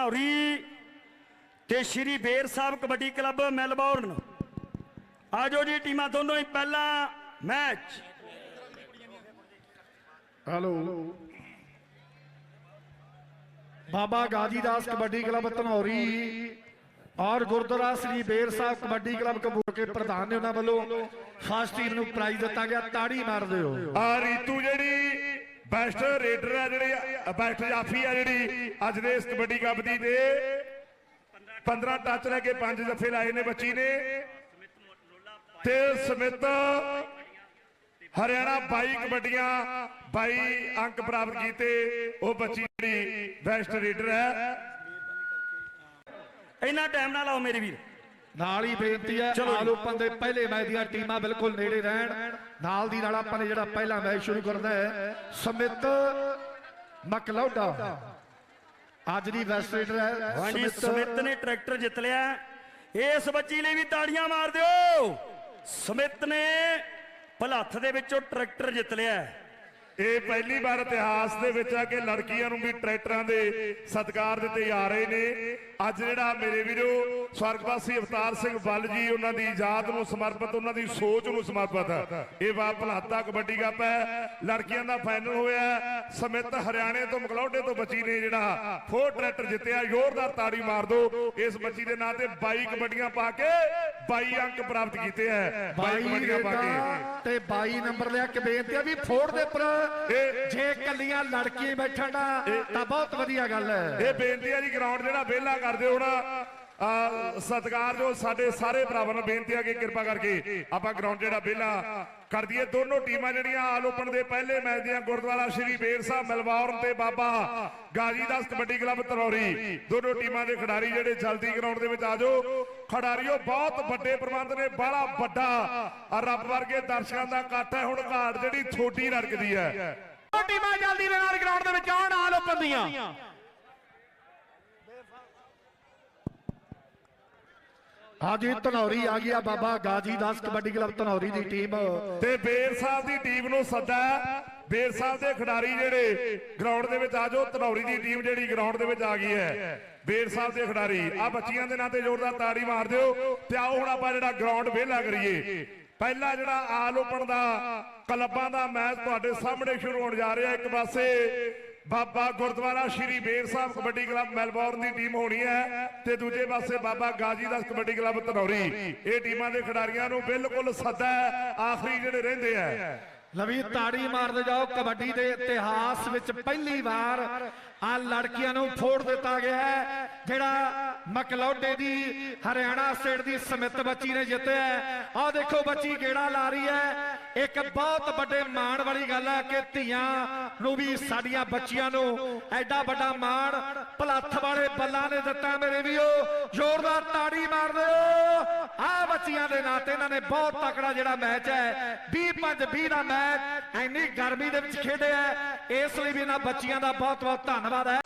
ਧਨੌਰੀ ਤੇ ਸ਼੍ਰੀ Ber Sahib kabaddi club Melbourne. ਆਜੋ ਜੀ ਟੀਮਾਂ ਦੋਨੋਂ ਹੀ ਪਹਿਲਾ match. Hello. Baba Gajidas kabaddi club Dhanauri ਔਰ ਗੁਰਦੁਆਰਾ ਸ੍ਰੀ ਬੇਰ ਸਾਹਿਬ ਕਬੱਡੀ ਕਲੱਬ ਕਬੂਲ ਕੇ ਪ੍ਰਧਾਨ ਨੇ ਉਹਨਾਂ ਵੱਲੋਂ ਫਸਟ ਟੀਮ ਨੂੰ ਪ੍ਰਾਈਜ਼ ਦਿੱਤਾ ਗਿਆ ਤਾੜੀ ਮਾਰ ਦਿਓ ਆ ਰੀਤੂ ਜਿਹੜੀ ਬੈਸਟ ਰੇਡਰ ਆ ਜਿਹੜੀ ਬੈਸਟ ਜਾਫੀ ਆ ਜਿਹੜੀ ਅੱਜ ਦੇ ਇਸ ਕਬੱਡੀ ਕੱਪ ਦੀ 15 ਟੱਚ ਲੈ ਕੇ ਪੰਜ ਜੱਫੇ ਲਾਏ ਨੇ ਬੱਚੀ ਨੇ। ਤੇ ਸਮਿਤ ਹਰਿਆਣਾ 22 ਕਬੱਡੀਆਂ 22 ਅੰਕ ਪ੍ਰਾਪਤ ਕੀਤੇ, ਉਹ ਬੱਚੀ ਜਿਹੜੀ ਬੈਸਟ ਰੇਡਰ ਹੈ। ਇੰਨਾ ਟਾਈਮ ਨਾ ਲਾਓ ਮੇਰੇ ਵੀਰ। ਨਾਲ ਹੀ ਬੇਨਤੀ ਹੈ। ਆਲ ਓਪਨ ਦੇ ਪਹਿਲੇ ਮੈਚ ਦੀਆਂ ਟੀਮਾਂ ਬਿਲਕੁਲ ਨੇੜੇ ਰਹਿਣ। ਨਾਲ ਦੀ ਨਾਲ ਆਪਾਂ ਨੇ ਜਿਹੜਾ ਪਹਿਲਾ ਮੈਚ ਸ਼ੁਰੂ ਕਰਦਾ ਹੈ ਸਮਿਤ ਮਕਲੌਡਾ। ਅੱਜ ਦੀ ਵੈਸਟ ਰੇਡਰ ਹੈ ਹਾਂਜੀ ਸਮਿਤ ਨੇ ਟਰੈਕਟਰ ਜਿੱਤ ਲਿਆ। ਇਸ ਬੱਚੀ ਲਈ ਵੀ ਤਾੜੀਆਂ ਮਾਰ ਦਿਓ। ਸਮਿਤ ਨੇ ਭਲੱਥ ਦੇ ਵਿੱਚੋਂ ਟਰੈਕਟਰ ਜਿੱਤ ਲਿਆ ਇਹ ਪਹਿਲੀ ਵਾਰ ਇਤਿਹਾਸ ਦੇ ਵਿੱਚ ਆ ਕਿ ਲੜਕੀਆਂ ਨੂੰ ਵੀ ਟਰੈਕਟਰਾਂ ਦੇ ਸਤਿਕਾਰ ਦਿੱਤੇ ਜਾ ਰਹੇ ਨੇ। ਅੱਜ ਜਿਹੜਾ ਮੇਰੇ ਵੀਰੋ ਸਵਰਗਵਾਸੀ ਅਵਤਾਰ ਸਿੰਘ ਬੱਲ ਜੀ ਉਹਨਾਂ ਦੀ ਯਾਦ ਨੂੰ ਸਮਰਪਿਤ ਉਹਨਾਂ ਦੀ ਸੋਚ ਨੂੰ ਸਮਰਪਿਤ। ਇਹ ਵਾ ਭਲਾਤਾ ਕਬੱਡੀ ਕੱਪ ਹੈ। ਲੜਕੀਆਂ ਦਾ ਫਾਈਨਲ ਹੋਇਆ। ਸਮਿਤ ਹਰਿਆਣੇ ਤੋਂ ਮਕਲੌਡੇ ਤੋਂ ਬੱਚੀ ਨੇ ਜਿਹੜਾ ਫੋਰ ਟਰੈਕਟਰ ਜਿੱਤਿਆ। ਜ਼ੋਰਦਾਰ ਤਾੜੀ ਮਾਰ ਦਿਓ ਇਸ ਬੱਚੀ ਦੇ ਨਾਂ ਤੇ 22 ਕਬੱਡੀਆਂ ਪਾ ਕੇ 22 ਅੰਕ ਪ੍ਰਾਪਤ ਕੀਤੇ ਹੈ। 22 22 ਕਬੱਡੀਆਂ ਪਾ ਕੇ। ਤੇ 22 ਨੰਬਰ ਲਿਆ। ਕਿ ਬੇਨਤੀ ਆ ਵੀ ਫੋੜ ਦੇ ਉੱਪਰ। ਜੇ ਕੱਲੀਆਂ ਲੜਕੀਆਂ ਬੈਠਣ ਤਾਂ ਬਹੁਤ ਵਧੀਆ ਗੱਲ ਹੈ। ਇਹ ਬੇਨਤੀ ਹੈ ਜੀ ਗਰਾਊਂਡ ਜਿਹੜਾ ਵਿਹਲਾ ਕਰ ਦਿਓ ਹੁਣ ਆ ਸਤਿਕਾਰ ਜੋ ਸਾਡੇ ਸਾਰੇ ਭਰਾਵਾਂ ਨੂੰ ਬੇਨਤੀ ਹੈ ਕਿ ਕਿਰਪਾ ਕਰਕੇ ਆਪਾਂ ਗਰਾਊਂਡ ਜਿਹੜਾ ਵਿਹਲਾ ਕਰ ਦਈਏ। ਦੋਨੋਂ ਟੀਮਾਂ ਜਿਹੜੀਆਂ ਆਲ ਓਪਨ ਦੇ ਪਹਿਲੇ ਮੈਚ ਦੀਆਂ ਗੁਰਦੁਆਰਾ ਸ਼੍ਰੀ ਬੇਰ ਸਾਹਿਬ ਮਲਵਾਰਨ ਤੇ ਬਾਬਾ ਗਾਜੀਦਾਸ ਕਬੱਡੀ ਕਲੱਬ ਤਰੌਰੀ ਦੋਨੋਂ ਟੀਮਾਂ ਦੇ ਖਿਡਾਰੀ ਜਿਹੜੇ ਜਲਦੀ ਗਰਾਊਂਡ ਦੇ ਵਿੱਚ ਆ ਜਾਓ। ਖਿਡਾਰੀਓ ਬਹੁਤ ਵੱਡੇ ਪ੍ਰਬੰਧ ਨੇ ਬੜਾ ਵੱਡਾ। ਆ ਰੱਬ ਵਰਗੇ ਦਰਸ਼ਕਾਂ ਦਾ ਇਕੱਠ ਹੈ ਹੁਣ ਘਾਟ ਜਿਹੜੀ ਛੋਟੀ ਰੜਕਦੀ ਹੈ। ਟੀਮਾਂ ਜਲਦੀ ਦੇ ਨਾਲ ਗਰਾਊਂਡ ਦੇ ਵਿੱਚ ਆਉਣ ਆਲ ਓਪਨ ਦੀਆਂ। ਹਾਂਜੀ ਧਨੌਰੀ ਆ ਗਿਆ ਬਾਬਾ ਗਾਜੀਦਾਸ ਕਬੱਡੀ ਕਲੱਬ ਧਨੌਰੀ ਦੀ ਟੀਮ ਤੇ ਬੇਰ ਸਾਹਿਬ ਦੀ ਟੀਮ ਨੂੰ ਸੱਦਾ। ਬੇਰ ਸਾਹਿਬ ਦੇ ਖਿਡਾਰੀ ਜਿਹੜੇ ਗਰਾਊਂਡ ਦੇ ਵਿੱਚ ਆ ਜਾਓ, ਧਨੌਰੀ ਦੀ ਟੀਮ ਜਿਹੜੀ ਗਰਾਊਂਡ ਦੇ ਵਿੱਚ ਆ ਗਈ ਹੈ। ਬੇਰ ਸਾਹਿਬ ਦੇ ਖਿਡਾਰੀ ਆ ਬੱਚੀਆਂ ਦੇ ਨਾਂ ਤੇ ਜ਼ੋਰਦਾਰ ਤਾੜੀ ਮਾਰ ਦਿਓ ਤੇ ਆਓ ਹੁਣ ਆਪਾਂ ਜਿਹੜਾ ਗਰਾਊਂਡ ਵਿਹਲਾ ਕਰੀਏ। ਪਹਿਲਾ ਜਿਹੜਾ ਆਲ ਓਪਨ ਦਾ ਕਲੱਬਾਂ ਦਾ ਮੈਚ ਤੁਹਾਡੇ ਸਾਹਮਣੇ ਸ਼ੁਰੂ ਹੋਣ ਜਾ ਰਿਹਾ। ਇੱਕ ਪਾਸੇ ਬਾਬਾ ਗੁਰਦੁਆਰਾ ਸ਼੍ਰੀ ਬੇਰ ਸਾਹਿਬ ਕਬੱਡੀ ਕਲੱਬ ਮੈਲਬੌਰਨ ਦੀ ਟੀਮ ਹੋਣੀ ਹੈ ਤੇ ਦੂਜੇ ਪਾਸੇ ਬਾਬਾ ਗਾਜੀ ਗਾਜੀਦਾਸ ਕਬੱਡੀ ਕਲੱਬ ਧਨੌਰੀ। ਇਹ ਟੀਮਾਂ ਦੇ ਖਿਡਾਰੀਆਂ ਨੂੰ ਬਿਲਕੁਲ ਸੱਦਾ ਆਖਰੀ ਜਿਹੜੇ ਰਹਿੰਦੇ ਆ ਲਵੀ ਤਾੜੀ ਮਾਰਦੇ ਜਾਓ, ਕਬੱਡੀ ਦੇ ਇਤਿਹਾਸ ਵਿੱਚ ਪਹਿਲੀ ਵਾਰ ਆ ਲੜਕੀਆਂ ਨੂੰ ਫੋੜ ਦਿੱਤਾ ਗਿਆ ਹੈ, ਜਿਹੜਾ ਮਕਲੌਡੇ ਦੀ ਹਰਿਆਣਾ ਸਟੇਟ ਦੀ ਸਮਿਤ ਬੱਚੀ ਨੇ ਜਿੱਤਿਆ ਆ ਦੇਖੋ ਬੱਚੀ ਕਿਹੜਾ ਲਾ ਰਹੀ ਹੈ। ਇੱਕ ਬਹੁਤ ਵੱਡੇ ਮਾਣ ਵਾਲੀ ਗੱਲ ਹੈ ਕਿ ਧੀਆਂ ਨੂੰ ਵੀ ਸਾਡੀਆਂ ਬੱਚੀਆਂ ਨੂੰ ਐਡਾ ਵੱਡਾ ਮਾਣ ਭਲੱਥ ਵਾਲੇ ਬੱਲਾਂ ਨੇ ਦਿੱਤਾ। ਮੇਰੇ ਵੀਓ ਜ਼ੋਰਦਾਰ ਤਾੜੀ ਮਾਰ ਦਿਓ ਆ ਬੱਚੀਆਂ ਦੇ ਨਾਂ ਤੇ ਇਹਨਾਂ ਨੇ ਬਹੁਤ ਤਕੜਾ ਜਿਹੜਾ ਮੈਚ ਹੈ। 20 20 ਦਾ ਮੈਚ। ਇੰਨੀ ਗਰਮੀ ਦੇ ਵਿੱਚ ਖੇਡਿਆ ਇਸ ਲਈ ਵੀ ਇਹਨਾਂ ਬੱਚੀਆਂ ਦਾ ਬਹੁਤ ਬਹੁਤ ਧੰਨਵਾਦ ਹੈ।